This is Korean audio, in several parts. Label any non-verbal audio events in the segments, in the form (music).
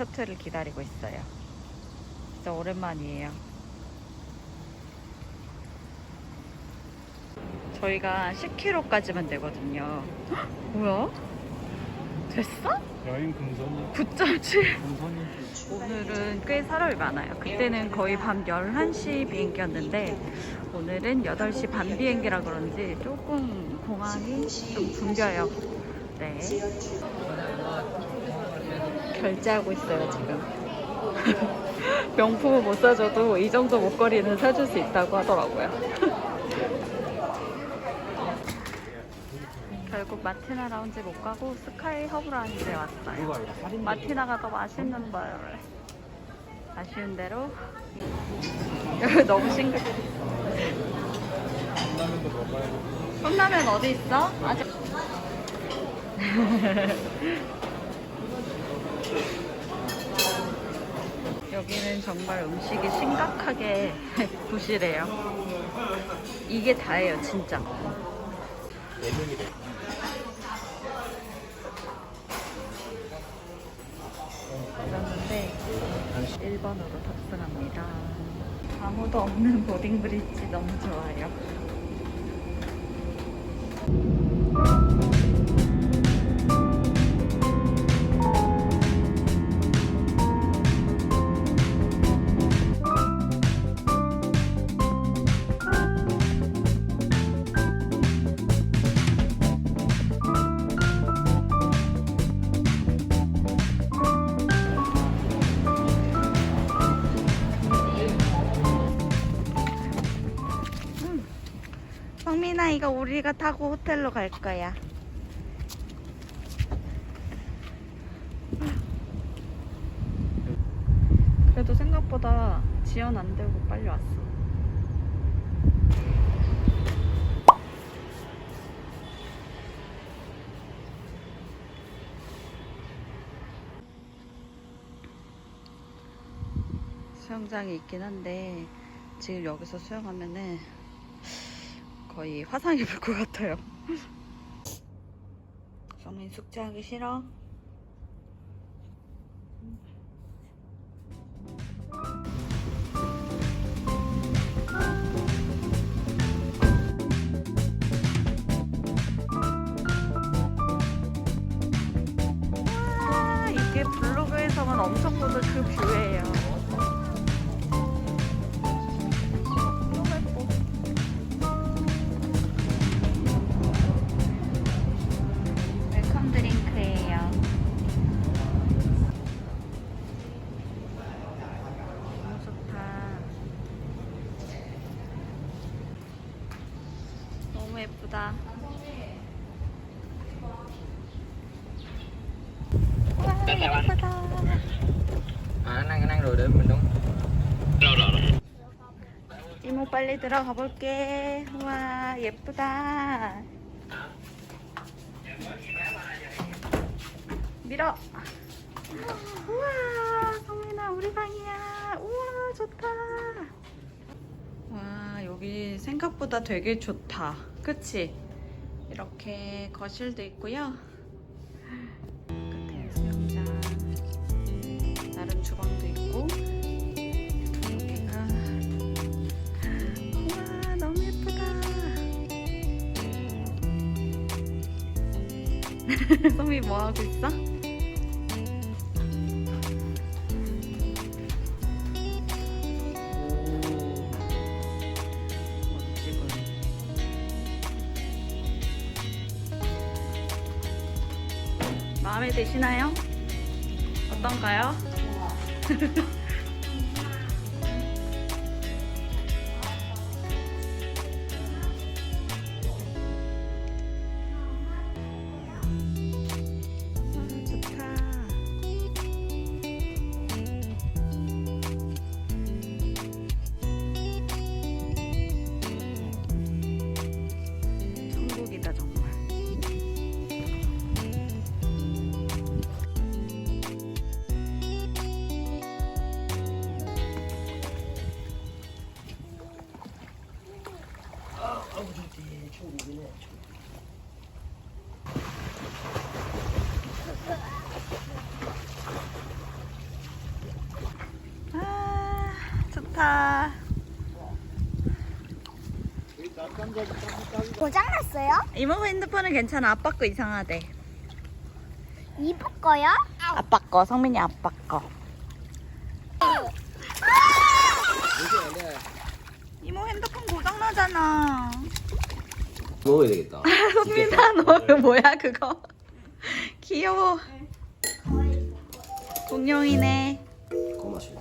셔틀을 기다리고 있어요. 진짜 오랜만이에요. 저희가 10km까지만 되거든요. 헉, 뭐야? 됐어? 여행 금손이 9.7. 금손이 오늘은 꽤 사람이 많아요. 그때는 거의 밤 11시 비행기였는데 오늘은 8시 반 비행기라 그런지 조금 공항이 좀 붐벼요. 네. 결제하고 있어요, 지금. (laughs) 명품은 못 사줘도 이 정도 목걸이는 사줄 수 있다고 하더라고요. (laughs) 결국 마티나 라운지 못 가고 스카이 허브 라운지에 왔어요. 마티나가 더 맛있는 걸 아쉬운 대로 (laughs) 너무 싱글. 컵라면 어디 있어? 아직 여기는 정말 음식이 심각하게 (laughs) 부실해요 이게 다예요 진짜. 그랬는데 1번으로 탑승합니다. 아무도 없는 보딩 브릿지 너무 좋아요. 우리가 타고 호텔로 갈 거야. 그래도 생각보다 지연 안 되고 빨리 왔어. 수영장이 있긴 한데 지금 여기서 수영하면은 거의 화상 입을 것 같아요. (laughs) 성민 숙제하기 싫어? 빨리 들어가 볼게. 와, 예쁘다. 밀어. 우와, 성민아, 우리 방이야. 우와, 좋다. 와, 여기 생각보다 되게 좋다. 그치? 이렇게 거실도 있고요. (laughs) 소미 뭐 하고 있어? 마음에 드시나요? 어떤가요? (laughs) 중국이네. 아, 좋다. 고장났어요? 이모 핸드폰은 괜찮아. 아빠 거 이상하대. 이브 거요? 아빠 거, 성민이 아빠 거. 아! 이모 핸드폰 고장나잖아. 먹어야 되겠다. 성민아, 너 이거 뭐야 그거? (laughs) 귀여워. 공룡이네. 고마시.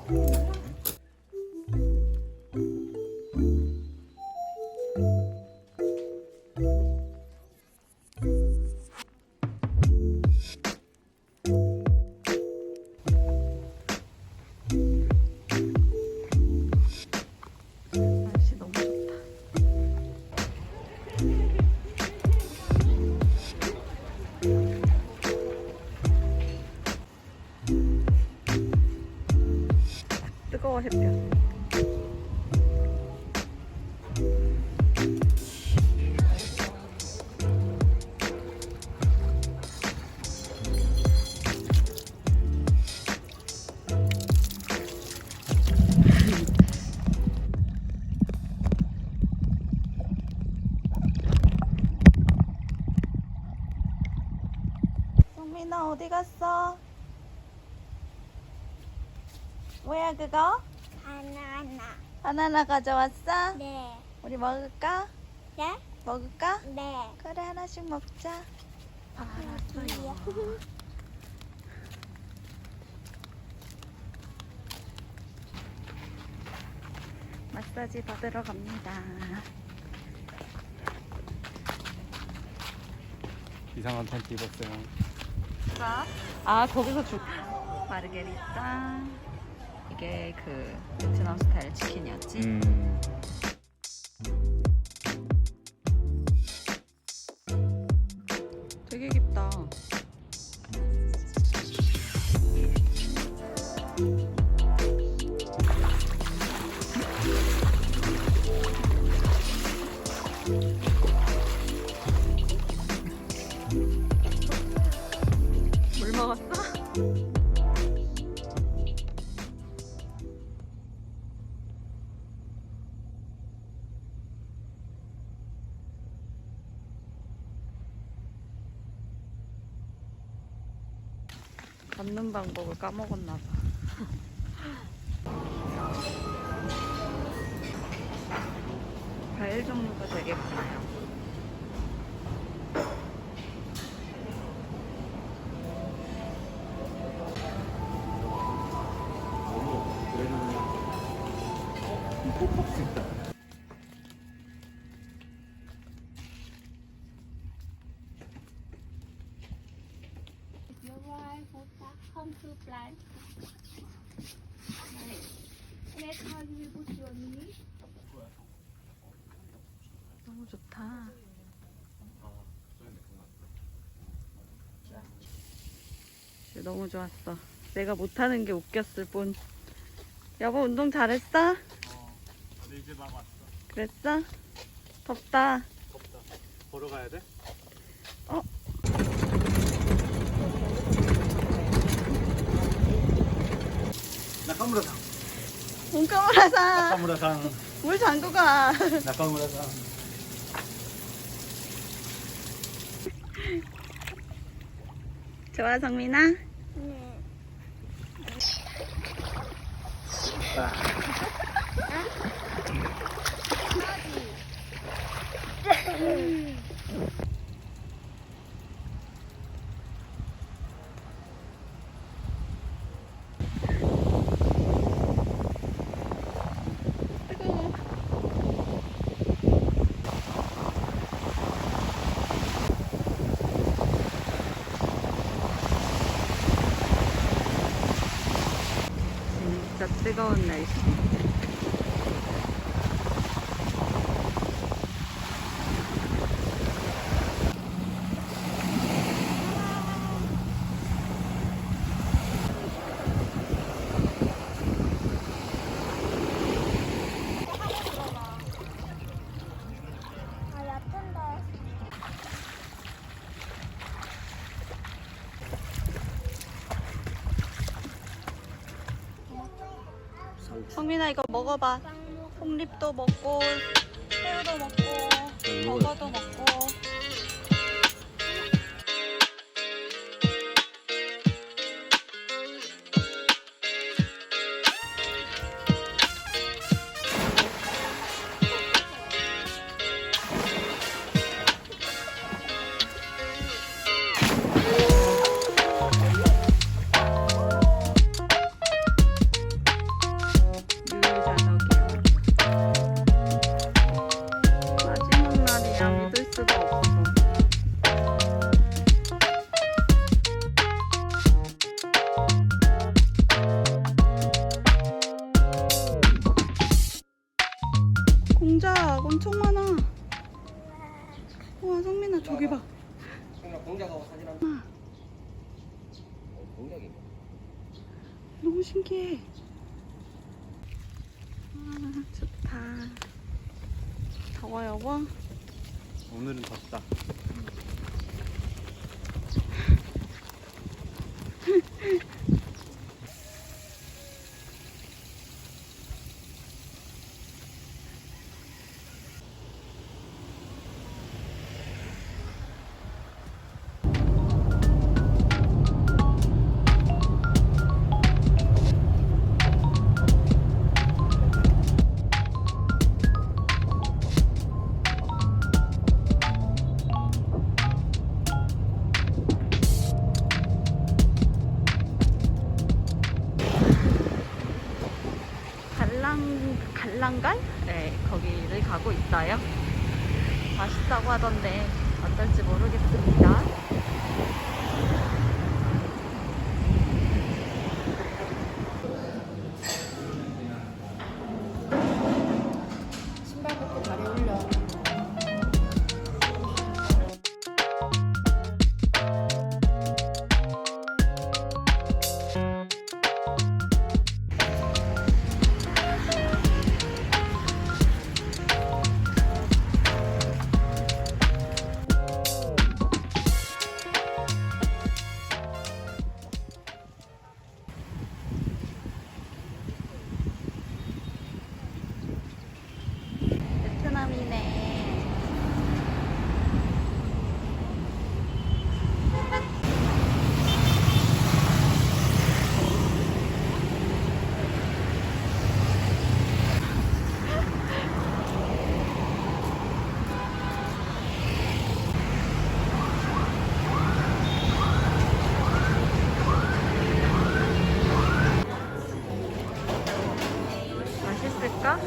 어디 갔어? 뭐야 그거? 바나나. 바나나 가져왔어? 네. 우리 먹을까? 네? 먹을까? 네. 그래 하나씩 먹자. 알았어요. (laughs) 마사지 받으러 갑니다. 이상한 텐트 입었어요. 아 거기서 주 마르게리따 이게 그 베트남 스타일 치킨이었지. 음. 잡는 방법을 까먹었나 봐. (laughs) 과일 종류가 되게 많아요. Come to plant. Let's how you will put your knee. 너무 좋다. 진짜 너무 좋았어. 내가 못하는 게 웃겼을 뿐. 여보 운동 잘했어? 근데 이제 막 왔어. 그랬어? 덥다. 덥다. 보러 가야 돼? 어? 나카무라상. 온카무라상 나카무라상. 물 잠그고 가. 나카무라상. 좋아 성민아? 네. 뜨거워. 진짜 뜨거운 날씨. 아, 얕은데. Sau 성민아 이거 먹어봐. 빵 먹. 폭립도 먹고 새우도 먹고 버거도 먹고. 날이야 믿을 수가 없어. 공작 엄청 많아. 우와 성민아 저기 봐. 그냥 공작하고 사진 한 번. 어, 공작이 너무 신기해. 아 좋다. 더워 여보. 오늘은 덥다. (laughs) 맛있다고 하던데 맛있을까?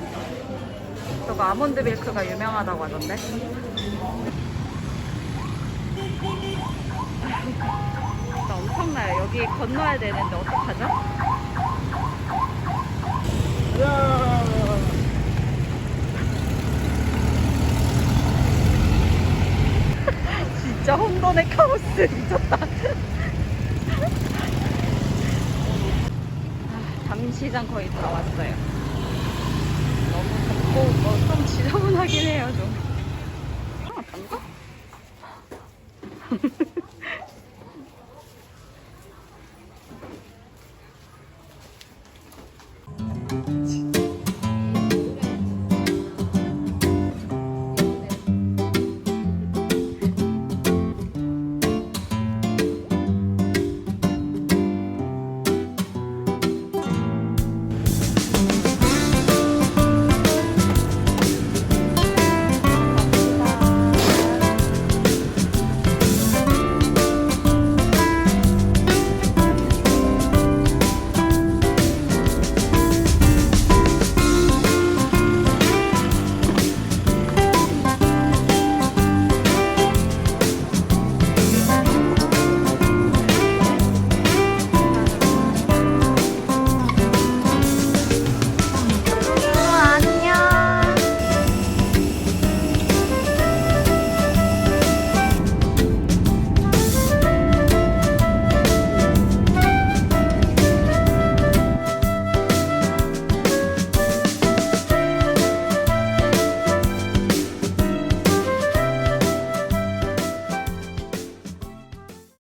저거 아몬드 밀크가 유명하다고 하던데. (laughs) 진짜 엄청나요. 여기 건너야 되는데 어떡하죠? (laughs) 진짜 혼돈의 카오스 (laughs) 미쳤다. 아, 잠시장 거의 다 왔어요. 덥고 뭐 좀 지저분하긴 해요 좀.